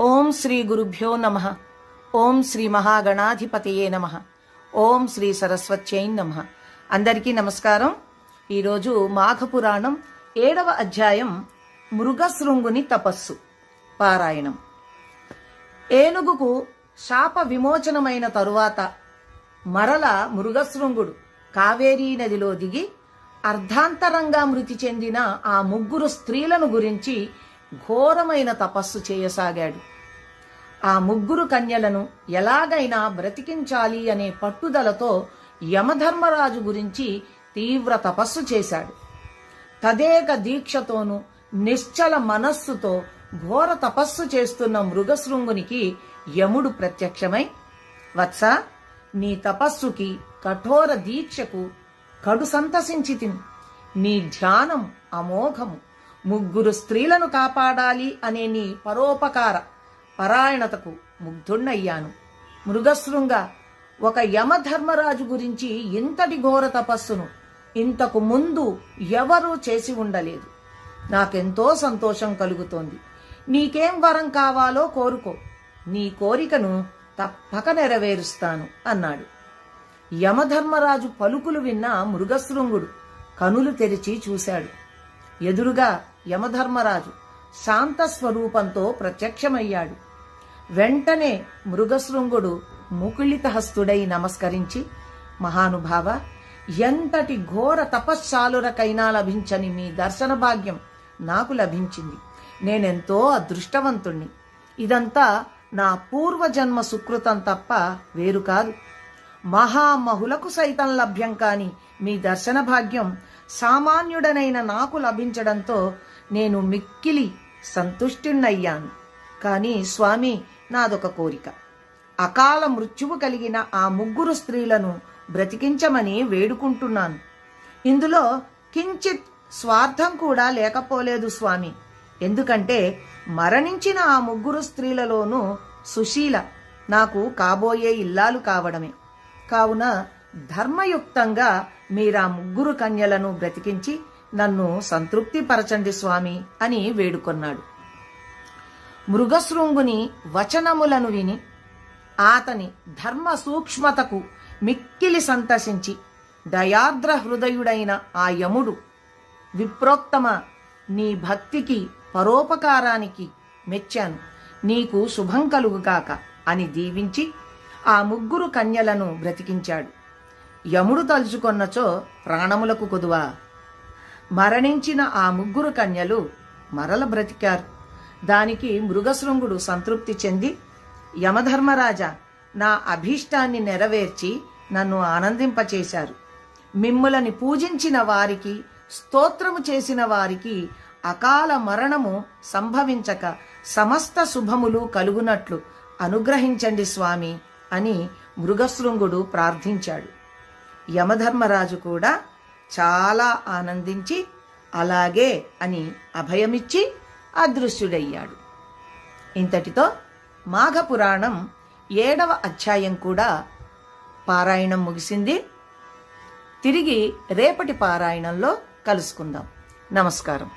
ఓం శ్రీ గురుభ్యో నమ. ఓం శ్రీ మహాగణాధిపతయే నమ. ఓం శ్రీ సరస్వత్యై నమ. అందరికీ నమస్కారం. ఈరోజు మాఘపురాణం ఏడవ అధ్యాయం మృగశృంగుని తపస్సు పారాయణం. ఏనుగుకు శాప విమోచనమైన తరువాత మరల మృగశృంగుడు కావేరీ నదిలో దిగి అర్ధాంతరంగా మృతి చెందిన ఆ ముగ్గురు స్త్రీలను గురించి ఘోరమైన తపస్సు చేయసాగాడు. ఆ ముగ్గురు కన్యలను ఎలాగైనా బ్రతికించాలి అనే పట్టుదలతో యమధర్మరాజు గురించి తీవ్ర తపస్సు చేశాడు. తదేక దీక్షతోనూ నిశ్చల మనస్సుతో ఘోర తపస్సు చేస్తున్న మృగశృంగునికి యముడు ప్రత్యక్షమై వత్స నీ తపస్సుకి కఠోర దీక్షకు కడు సంతసించి తిని. నీ ధ్యానం అమోఘము. ముగ్గురు స్త్రీలను కాపాడాలి అనే నీ పరోపకార పరాయణతకు ముగ్ధుణ్ణయ్యాను. మృగశృంగ ఒక యమధర్మరాజు గురించి ఇంతటి ఘోర తపస్సును ఇంతకు ముందు ఎవరూ చేసి ఉండలేదు. నాకెంతో సంతోషం కలుగుతోంది. నీకేం వరం కావాలో కోరుకో. నీ కోరికను తప్పక నెరవేరుస్తాను అన్నాడు. యమధర్మరాజు పలుకులు విన్న మృగశృంగుడు కనులు తెరిచి చూశాడు. ఎదురుగా యమధర్మరాజు శాంత స్వరూపంతో ప్రత్యక్షమయ్యాడు. వెంటనే మృగశృంగుడు ముకుళితహస్తుడై నమస్కరించి మహానుభావ ఎంతటి ఘోర తపశ్శాలురకైనా లభించని మీ దర్శన భాగ్యం నాకు లభించింది. నేనెంతో అదృష్టవంతుణ్ణి. ఇదంతా నా పూర్వజన్మ సుకృతం తప్ప వేరు కాదు. మహామహులకు సైతం లభ్యం కాని మీ దర్శన భాగ్యం సామాన్యుడనైన నాకు లభించడంతో నేను మిక్కిలి సంతుష్టినయ్యాను కానీ స్వామి నాదొక కోరిక. అకాల మృత్యువు కలిగిన ఆ ముగ్గురు స్త్రీలను బ్రతికించమని వేడుకుంటున్నాను. ఇందులో కించిత్ స్వార్థం కూడా లేకపోలేదు స్వామి. ఎందుకంటే మరణించిన ఆ ముగ్గురు స్త్రీలలోనూ సుశీల నాకు కాబోయే ఇల్లాలు కావడమే. కావున ధర్మయుక్తంగా మీరా ముగ్గురు కన్యలను బ్రతికించి నన్ను సంతృప్తిపరచండి స్వామి అని వేడుకొన్నాడు. మృగశృంగుని వచనములను విని ఆతని ధర్మ సూక్ష్మతకు మిక్కిలి సంతసించి దయార్ద్ర హృదయుడైన ఆ యముడు విప్రోక్తమ నీ భక్తికి పరోపకారానికి మెచ్చాను. నీకు శుభం కలుగుగాక అని దీవించి ఆ ముగ్గురు కన్యలను బ్రతికించాడు. యముడు తలుచుకొన్నచో ప్రాణములకు కొదువా. మరణించిన ఆ ముగ్గురు కన్యలు మరల బ్రతికారు. దానికి మృగశృంగుడు సంతృప్తి చెంది యమధర్మరాజా నా అభీష్టాన్ని నెరవేర్చి నన్ను ఆనందింపచేశారు. మిమ్ములని పూజించిన వారికి స్తోత్రము చేసిన వారికి అకాల మరణము సంభవించక సమస్త శుభములు కలుగునట్లు అనుగ్రహించండి స్వామి అని మృగశృంగుడు ప్రార్థించాడు. యమధర్మరాజు కూడా చాలా ఆనందించి అలాగే అని అభయమిచ్చి అదృశ్యుడయ్యాడు. ఇంతటితో మాఘపురాణం ఏడవ అధ్యాయం కూడా పారాయణం ముగిసింది. తిరిగి రేపటి పారాయణంలో కలుసుకుందాం. నమస్కారం.